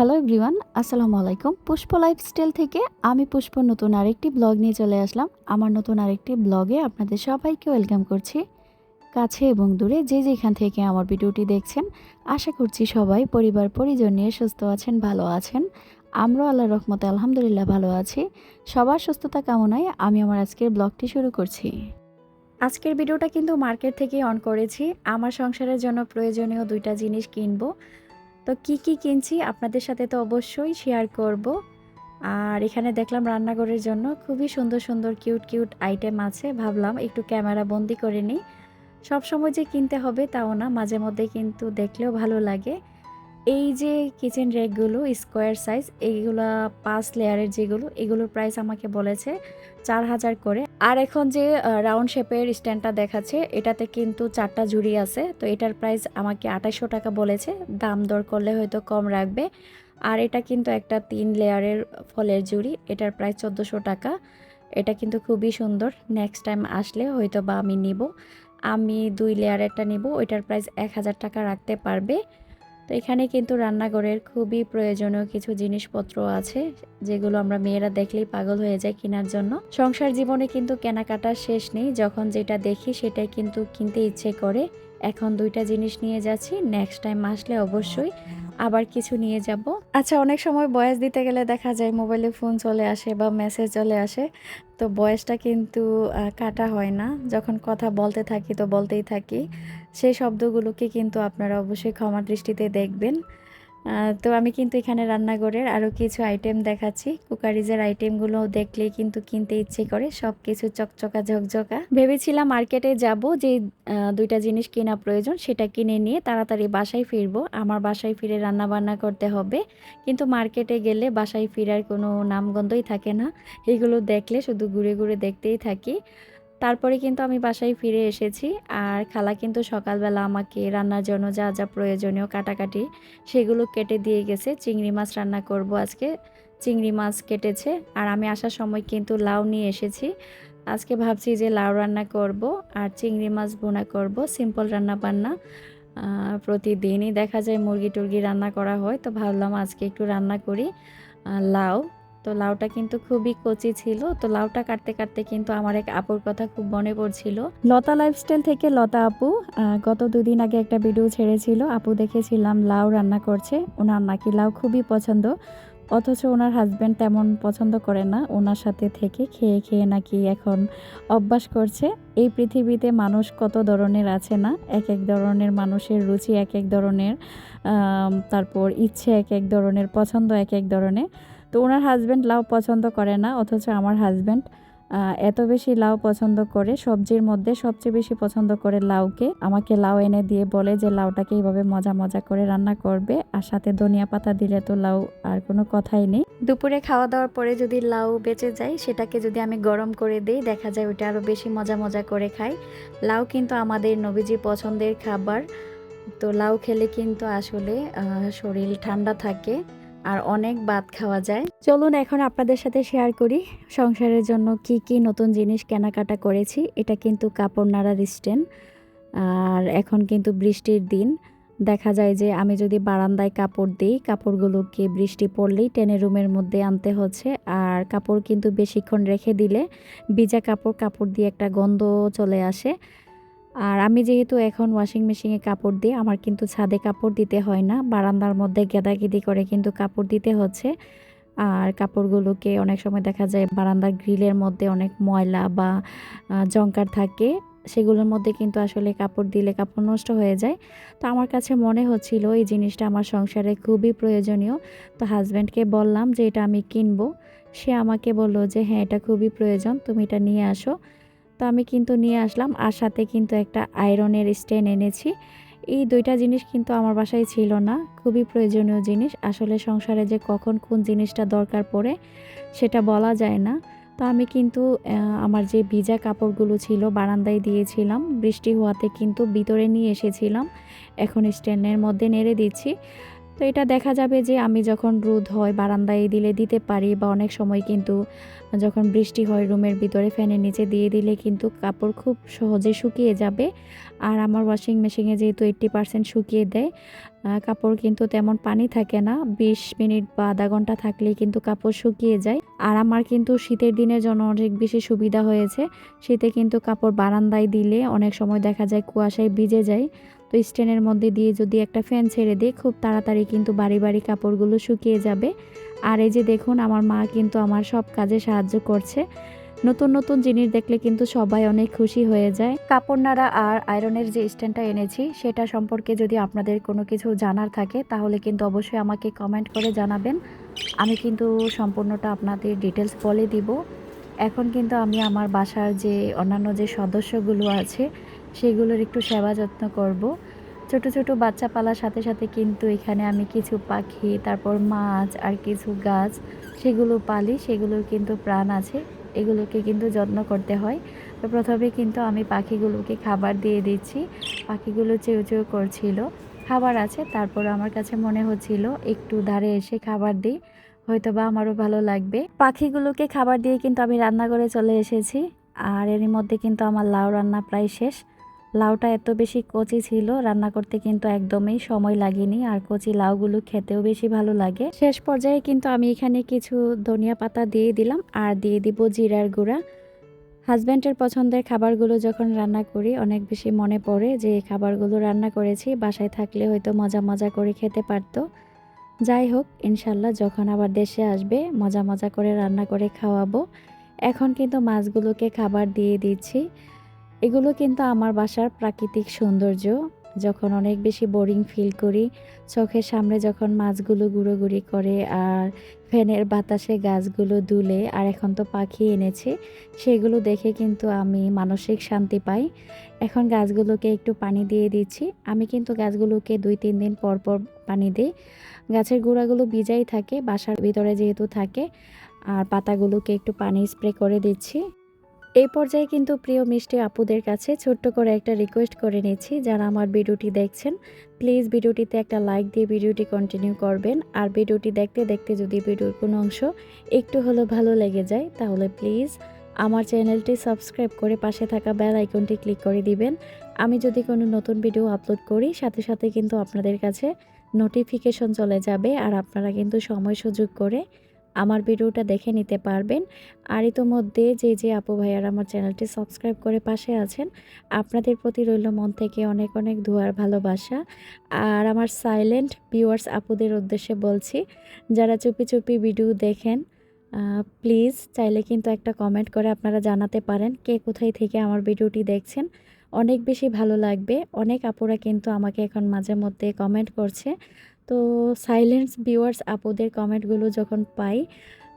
Hello everyone আসসালামু আলাইকুম পুষ্প lifestyle থেকে আমি পুষ্প নতুন আরেকটি ব্লগ নিয়ে চলে আসলাম। আমার নতুন আরেকটি ব্লগে আপনাদের সবাইকে ওয়েলকাম করছি। কাছে এবং দূরে যে যেখান থেকে আমার ভিডিওটি দেখছেন, আশা করছি সবাই পরিবার, পরিজন নিয়ে সুস্থ আছেন, ভালো আছেন। আমরাও আল্লাহ রহমতে আলহামদুলিল্লাহ ভালো আছি। সবার সুস্থতা কামনায় আমি আমার আজকের ব্লগটি শুরু করছি। আজকের ভিডিওটা কিন্তু মার্কেট থেকে অন করেছি। আমার সংসারের জন্য প্রয়োজনীয় দুইটা জিনিস কিনবো। তো কি কি কিনছি আপনাদের সাথে তো অবশ্যই শেয়ার করব। আর এখানে দেখলাম রান্নাঘরের জন্য খুবই সুন্দর সুন্দর কিউট কিউট আইটেম আছে। ভাবলাম একটু ক্যামেরা বন্দি করে নিই। সব সময় যে কিনতে হবে তাও না, মাঝে মধ্যে কিন্তু দেখলেও ভালো লাগে। এই যে কিচেন র্যাকগুলো স্কোয়ার সাইজ এইগুলো পাঁচ লেয়ারের যেগুলো, এগুলোর প্রাইস আমাকে বলেছে চার হাজার করে। আর এখন যে রাউন্ড শেপের স্ট্যান্ডটা দেখাচ্ছে, এটাতে কিন্তু চারটা ঝুড়ি আছে। তো এটার প্রাইস আমাকে আঠাশশো টাকা বলেছে। দাম দর করলে হয়তো কম রাখবে। আর এটা কিন্তু একটা তিন লেয়ারের ফলের ঝুড়ি। এটার প্রাইস চোদ্দোশো টাকা। এটা কিন্তু খুবই সুন্দর। নেক্সট টাইম আসলে হয়তো বা আমি নিব। আমি দুই লেয়ারেরটা নিব। ওইটার প্রাইস এক হাজার টাকা রাখতে পারবে। তো এখানে কিন্তু রান্নাঘরের খুবই প্রয়োজনীয় কিছু জিনিসপত্র আছে, যেগুলো আমরা মেয়েরা দেখলেই পাগল হয়ে যায় কেনার জন্য। সংসার জীবনে কিন্তু কেনাকাটার শেষ নেই, যখন যেটা দেখি সেটাই কিন্তু কিনতে ইচ্ছে করে। এখন দুইটা জিনিস নিয়ে যাচ্ছি নেক্সট টাইম আসলে অবশ্যই আবার কিছু নিয়ে যাব। আচ্ছা অনেক সময় বয়স দিতে গেলে দেখা যায় মোবাইলে ফোন চলে আসে বা মেসেজ চলে আসে। তো বয়সটা কিন্তু কাটা হয় না। যখন কথা বলতে থাকি তো বলতেই থাকি। সেই শব্দগুলোকে কিন্তু আপনারা অবশ্যই ক্ষমা দৃষ্টিতে দেখবেন। তো আমি কিন্তু এখানে রান্নাঘরের আরও কিছু আইটেম দেখাচ্ছি। কুকারিজের আইটেমগুলো দেখলেই কিন্তু কিনতে ইচ্ছে করে সব কিছু চকচকা ঝকঝকা। ভেবেছিলাম মার্কেটে যাব, যে দুইটা জিনিস কেনা প্রয়োজন, সেটা কিনে নিয়ে তাড়াতাড়ি বাসায় ফিরবো। আমার বাসায় ফিরে রান্না বান্না করতে হবে, কিন্তু মার্কেটে গেলে বাসায় ফিরার কোনো নামগন্ধই থাকে না। এগুলো দেখলে শুধু ঘুরে ঘুরে দেখতেই থাকি। তারপরে কিন্তু আমি বাসায় ফিরে এসেছি। আর খালা কিন্তু সকালবেলা আমাকে রান্নার জন্য যা যা প্রয়োজনীয় কাটাকাটি সেগুলো কেটে দিয়ে গেছে। চিংড়ি মাছ রান্না করব আজকে। চিংড়ি মাছ কেটেছে। আর আমি আসার সময় কিন্তু লাউ নিয়ে এসেছি। আজকে ভাবছি যে লাউ রান্না করব আর চিংড়ি মাছ বোনা করব। সিম্পল রান্না বান্না। প্রতিদিনই দেখা যায় মুরগি টুরগি রান্না করা হয়। তো ভাবলাম আজকে একটু রান্না করি লাউ। তো লাউটা কিন্তু খুবই কচি ছিল। তো লাউটা কাটতে কাটতে কিন্তু আমার এক আপুর কথা খুব মনে পড়ছিল। লতা লাইফস্টাইল থেকে লতা আপু গত দুদিন আগে একটা ভিডিও ছেড়েছিল। আপু দেখেছিলাম লাউ রান্না করছে। ওনার নাকি লাউ খুবই পছন্দ। অথচ ওনার হাজব্যান্ড তেমন পছন্দ করে না। ওনার সাথে থেকে খেয়ে খেয়ে নাকি এখন অভ্যাস করছে। এই পৃথিবীতে মানুষ কত ধরনের আছে না? এক এক ধরনের মানুষের রুচি এক এক ধরনের তারপর ইচ্ছে এক এক ধরনের, পছন্দ এক এক ধরনের। তো ওনার হাজব্যান্ড লাউ পছন্দ করে না, অথচ আমার হাজব্যান্ড এত বেশি লাউ পছন্দ করে, সবজির মধ্যে সবচেয়ে বেশি পছন্দ করে লাউকে। আমাকে লাউ এনে দিয়ে বলে যে লাউটাকে এইভাবে মজা মজা করে রান্না করবে, আর সাথে ধনিয়া পাতা দিলে তো লাউ আর কোনো কথাই নেই। দুপুরে খাওয়া দাওয়ার পরে যদি লাউ বেঁচে যায়, সেটাকে যদি আমি গরম করে দিই, দেখা যায় ওটা আরও বেশি মজা মজা করে খাই লাউ কিন্তু আমাদের নবীজি পছন্দের খাবার। তো লাউ খেলে কিন্তু আসলে শরীর ঠান্ডা থাকে। আর অনেক ভাত খাওয়া যায়। চলুন এখন আপনাদের সাথে শেয়ার করি, সংসারের জন্য কি কি নতুন জিনিস কেনাকাটা করেছি, এটা কিন্তু কাপড় নাড়ার স্ট্যান্ড। আর এখন কিন্তু বৃষ্টির দিন, দেখা যায় যে আমি যদি বারান্দায় কাপড় দিই, কাপড়গুলোকে বৃষ্টি পড়লেই টেনে রুমের মধ্যে আনতে হচ্ছে। আর কাপড় কিন্তু বেশিক্ষণ রেখে দিলে ভিজা কাপড় কাপড় দিয়ে একটা গন্ধ চলে আসে। আর আমি যেহেতু এখন ওয়াশিং মেশিনে কাপড় দিই, আমার কিন্তু ছাদে কাপড় দিতে হয় না। বারান্দার মধ্যে গেদাগেদি করে কিন্তু কাপড় দিতে হচ্ছে। আর কাপড়গুলোকে অনেক সময় দেখা যায় বারান্দার গ্রিলের মধ্যে অনেক ময়লা বা জঙ্কার থাকে। সেগুলোর মধ্যে কিন্তু আসলে কাপড় দিলে কাপড় নষ্ট হয়ে যায়। তো আমার কাছে মনে হচ্ছিল এই জিনিসটা আমার সংসারে খুবই প্রয়োজনীয়। তো হাজব্যান্ডকে বললাম যে, এটা আমি কিনবো। সে আমাকে বলল যে হ্যাঁ এটা খুবই প্রয়োজন। তুমি এটা নিয়ে আসো। তো আমি কিন্তু নিয়ে আসলাম। আর সাথে কিন্তু একটা আয়রনের স্ট্যান্ড এনেছি। এই দুইটা জিনিস কিন্তু আমার বাসায় ছিল না। খুবই প্রয়োজনীয় জিনিস। আসলে সংসারে যে কখন কোন জিনিসটা দরকার পড়ে সেটা বলা যায় না। তো আমি কিন্তু আমার যে ভিজা কাপড়গুলো ছিল বারান্দায় দিয়েছিলাম। বৃষ্টি হওয়াতে কিন্তু ভিতরে নিয়ে এসেছিলাম। এখন স্ট্যান্ডের মধ্যে নেড়ে দিচ্ছি। তো এটা দেখা যাবে যে আমি যখন রোদ হয়, বারান্দায় দিলে দিতে পারি বা অনেক সময় কিন্তু যখন বৃষ্টি হয়, রুমের ভিতরে ফ্যানের নিচে দিয়ে দিলে কিন্তু কাপড় খুব সহজে শুকিয়ে যাবে। আর আমার ওয়াশিং মেশিনে যেহেতু এইট্টি পারসেন্ট শুকিয়ে দেয় কাপড় কিন্তু তেমন পানি থাকে না। বিশ মিনিট বা আধা ঘণ্টা থাকলেই কিন্তু কাপড় শুকিয়ে যায়। আর আমার কিন্তু শীতের দিনের জন্য অনেক বেশি সুবিধা হয়েছে। শীতে কিন্তু কাপড় বারান্দায় দিলে অনেক সময় দেখা যায় কুয়াশায় ভিজে যায়। তো স্ট্যান্ডের মধ্যে দিয়ে যদি একটা ফ্যান ছেড়ে দিই, খুব তাড়াতাড়ি কিন্তু বাড়ি বাড়ি কাপড়গুলো শুকিয়ে যাবে। আর এই যে দেখুন, আমার মা কিন্তু আমার সব কাজে সাহায্য করছে। নতুন নতুন জিনিস দেখলে কিন্তু সবাই অনেক খুশি হয়ে যায়। কাপড় নাড়া আর আয়রনের যে স্ট্যান্ডটা এনেছি, সেটা সম্পর্কে যদি আপনাদের কোনো কিছু জানার থাকে, তাহলে কিন্তু অবশ্যই আমাকে কমেন্ট করে জানাবেন। আমি কিন্তু সম্পূর্ণটা আপনাদের ডিটেলস বলে দিব। এখন কিন্তু আমি আমার বাসার যে অন্যান্য যে সদস্যগুলো আছে সেগুলোর একটু সেবা যত্ন করব। ছোট ছোট বাচ্চা পালার সাথে সাথে কিন্তু এখানে আমি কিছু পাখি, তারপর মাছ আর কিছু গাছ, সেগুলো পালি, সেগুলোর কিন্তু প্রাণ আছে। এগুলোকে কিন্তু যত্ন করতে হয়। তো প্রথমে কিন্তু আমি পাখিগুলোকে খাবার দিয়ে দিচ্ছি। পাখিগুলো চেউ চেউ করছিল। খাবার আছে, তারপর আমার কাছে মনে হচ্ছিল একটু ধারে এসে খাবার দিই হয়তো বা আমারও ভালো লাগবে। পাখিগুলোকে খাবার দিয়ে কিন্তু আমি রান্না করে চলে এসেছি। আর এর মধ্যে কিন্তু আমার লাউ রান্না প্রায় শেষ। লাউটা এত বেশি কচি ছিল, রান্না করতে কিন্তু একদমই সময় লাগেনি। আর কচি লাউগুলো খেতেও বেশি ভালো লাগে। শেষ পর্যায়ে কিন্তু আমি এখানে কিছু ধনিয়া পাতা দিয়ে দিলাম আর দিয়ে দিব জিরার গুঁড়া। হাজব্যান্ডের পছন্দের খাবারগুলো যখন রান্না করি, অনেক বেশি মনে পড়ে যে খাবারগুলো রান্না করেছি, বাসায় থাকলে হয়তো মজা মজা করে খেতে পারতো। যাই হোক, ইনশাল্লাহ যখন আবার দেশে আসবে, মজা মজা করে রান্না করে খাওয়াবো। এখন কিন্তু মাছগুলোকে খাবার দিয়ে দিচ্ছি। এগুলো কিন্তু আমার বাসার প্রাকৃতিক সৌন্দর্য। যখন অনেক বেশি বোরিং ফিল করি, চোখের সামনে যখন মাছগুলো গুঁড়োগুড়ি করে আর ফ্যানের বাতাসে গাছগুলো দুলে আর এখন তো পাখি এনেছে, সেগুলো দেখে কিন্তু আমি মানসিক শান্তি পাই। এখন গাছগুলোকে একটু পানি দিয়ে দিচ্ছি। আমি কিন্তু গাছগুলোকে দুই, তিন দিন পর পর পানি দিই। গাছের গোড়াগুলো ভিজাই থাকে, বাসার ভিতরে যেহেতু থাকে, আর পাতাগুলোকে একটু পানি স্প্রে করে দিচ্ছি। এই পর্যায়ে কিন্তু প্রিয় মিষ্টি আপুদের কাছে ছোট্ট করে একটা রিকোয়েস্ট করে নিচ্ছি যারা আমার ভিডিওটি দেখছেন। প্লিজ ভিডিওটিতে একটা লাইক দিয়ে ভিডিওটি কন্টিনিউ করবেন। আর ভিডিওটি দেখতে দেখতে যদি ভিডিওর কোনো অংশ একটু হলেও ভালো লেগে যায়, তাহলে প্লিজ আমার চ্যানেলটি সাবস্ক্রাইব করে পাশে থাকা বেল আইকনটি ক্লিক করে দিবেন। আমি যদি কোনো নতুন ভিডিও আপলোড করি, সাথে সাথে কিন্তু আপনাদের কাছে নোটিফিকেশন চলে যাবে। আর আপনারা কিন্তু সময় সুযোগ করে আমার ভিডিওটা দেখে নিতে পারবেন। আর ইতোমধ্যে যে যে আপু ভাইয়ারা আমার চ্যানেলটি সাবস্ক্রাইব করে পাশে আছেন, আপনাদের প্রতি রইল মন থেকে অনেক অনেক ধোয়ার ভালোবাসা। আর আমার সাইলেন্ট ভিউয়ার্স আপুদের উদ্দেশ্যে বলছি, যারা চুপি চুপি ভিডিও দেখেন প্লিজ চাইলে কিন্তু একটা কমেন্ট করে আপনারা জানাতে পারেন কে কোথায় থেকে আমার ভিডিওটি দেখছেন। অনেক বেশি ভালো লাগবে। অনেক আপুরা কিন্তু আমাকে এখন মাঝে মধ্যে কমেন্ট করছে। তো সাইলেন্স ভিউয়ার্স আপুদের কমেন্টগুলো যখন পাই,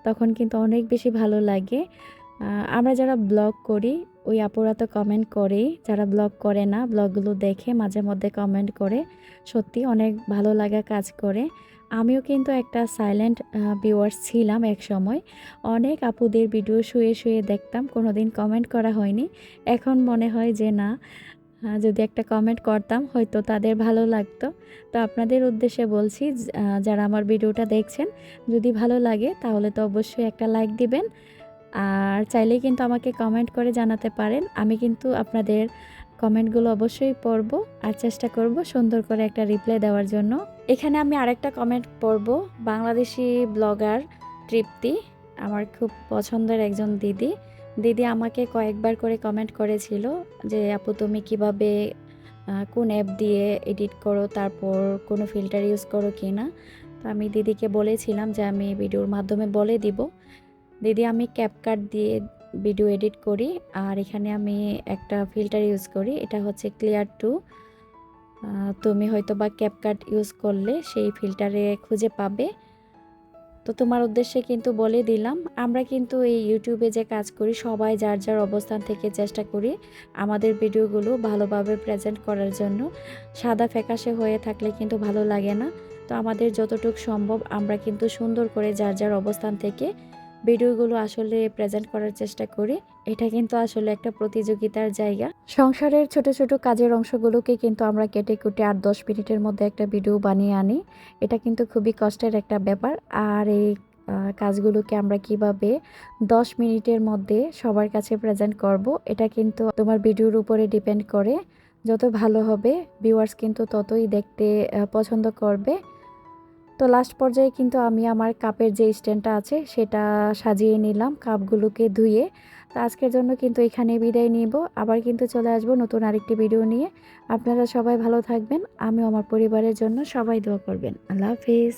তখন কিন্তু অনেক বেশি ভালো লাগে। আমরা যারা ব্লগ করি, ওই আপুরা তো কমেন্ট করেই, যারা ব্লগ করে না ব্লগগুলো দেখে মাঝে মধ্যে কমেন্ট করে, সত্যি অনেক ভালো লাগা কাজ করে। আমিও কিন্তু একটা সাইলেন্ট ভিউয়ার্স ছিলাম এক সময়। অনেক আপুদের ভিডিও শুয়ে শুয়ে দেখতাম, কোনোদিন কমেন্ট করা হয়নি। এখন মনে হয় যে না যদি একটা কমেন্ট করতাম, হয়তো তাদের ভালো লাগতো। তো আপনাদের উদ্দেশ্যে বলছি যারা আমার ভিডিওটা দেখছেন, যদি ভালো লাগে, তাহলে তো অবশ্যই একটা লাইক দিবেন। আর চাইলেই কিন্তু আমাকে কমেন্ট করে জানাতে পারেন। আমি কিন্তু আপনাদের কমেন্টগুলো অবশ্যই পড়ব আর চেষ্টা করব সুন্দর করে একটা রিপ্লাই দেওয়ার জন্য। এখানে আমি আরেকটা কমেন্ট পড়ব, বাংলাদেশি ব্লগার তৃপ্তি, আমার খুব পছন্দের একজন দিদি। দিদি আমাকে কয়েকবার করে কমেন্ট করেছিল যে, আপু, তুমি কীভাবে কোন অ্যাপ দিয়ে এডিট করো? তারপর কোনো ফিল্টার ইউজ করো কি না তো আমি দিদিকে বলেছিলাম যে, আমি ভিডিওর মাধ্যমে বলে দিব। দিদি, আমি ক্যাপকাট দিয়ে ভিডিও এডিট করি আর এখানে আমি একটা ফিল্টার ইউজ করি। এটা হচ্ছে ক্লিয়ার টু তুমি হয়তো বা ক্যাপকাট ইউজ করলে সেই ফিল্টারে খুঁজে পাবে। তো তোমার উদ্দেশ্যে কিন্তু বলে দিলাম, আমরা কিন্তু এই ইউটিউবে যে কাজ করি, সবাই যার যার অবস্থান থেকে চেষ্টা করি আমাদের ভিডিওগুলো ভালোভাবে প্রেজেন্ট করার জন্য। সাদা ফ্যাকাশে হয়ে থাকলে কিন্তু ভালো লাগে না। তো আমাদের যতটুকু সম্ভব আমরা কিন্তু সুন্দর করে যার যার অবস্থান থেকে ভিডিওগুলো আসলে প্রেজেন্ট করার চেষ্টা করি। এটা কিন্তু আসলে একটা প্রতিযোগিতার জায়গা। সংসারের ছোট ছোট কাজের অংশগুলোকে কিন্তু আমরা কেটে কুটে আট দশ মিনিটের মধ্যে একটা ভিডিও বানিয়ে আনি। এটা কিন্তু খুবই কষ্টের একটা ব্যাপার। আর এই কাজগুলোকে আমরা কীভাবে দশ মিনিটের মধ্যে সবার কাছে প্রেজেন্ট করব, এটা কিন্তু তোমার ভিডিওর উপরে ডিপেন্ড করে। যত ভালো হবে ভিউয়ার্স কিন্তু ততই দেখতে পছন্দ করবে। তো লাস্ট পর্যায়ে কিন্তু আমি আমার কাপের যে স্ট্যান্ডটা আছে, সেটা সাজিয়ে নিলাম কাপগুলোকে ধুয়ে। তো আজকের জন্য কিন্তু এখানে বিদায় নিব। আবার কিন্তু চলে আসব নতুন আরেকটি ভিডিও নিয়ে। আপনারা সবাই ভালো থাকবেন। আমি আমার পরিবারের জন্য সবাই দোয়া করবেন। আল্লাহ হাফিজ।